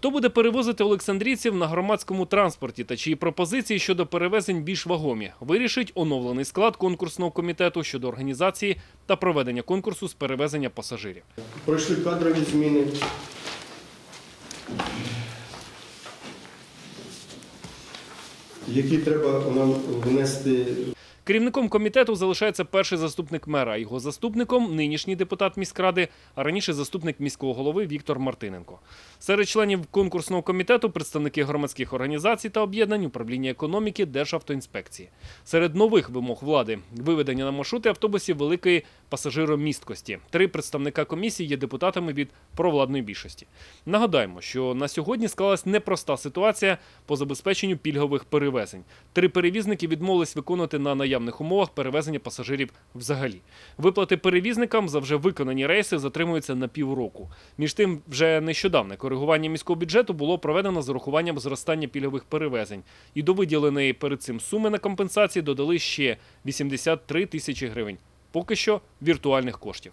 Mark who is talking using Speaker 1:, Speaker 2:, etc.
Speaker 1: Хто буде перевозити олександрійців на громадському транспорті та чиї пропозиції щодо перевезень більш вагомі, вирішить оновлений склад конкурсного комітету щодо організації та проведення конкурсу з перевезення пасажирів.
Speaker 2: Пройшли кадрові зміни. Які треба нам внести
Speaker 1: Керівником комітету залишається перший заступник мера, його заступником нинішній депутат міськради, а раніше заступник міського голови Віктор Мартиненко. Серед членів конкурсного комітету представники громадських організацій та об'єднань управління економіки Державтоінспекції. Серед нових вимог влади виведення на маршрути автобусів великої пасажиромісткості. Три представника комісії є депутатами від провладної більшості. Нагадаємо, що на сьогодні склалась непроста ситуація по забезпеченню пільгових перевезень. Три перевізники відмовились виконувати на наявних умовах перевезення пасажирів взагалі. Виплати перевізникам за вже виконані рейси затримуються на півроку. Між тим, вже нещодавне коригування міського бюджету було проведено з урахуванням зростання пільгових перевезень. І до виділеної перед цим суми на компенсації додали ще 83 тисячі гривень. Поки що віртуальних коштів.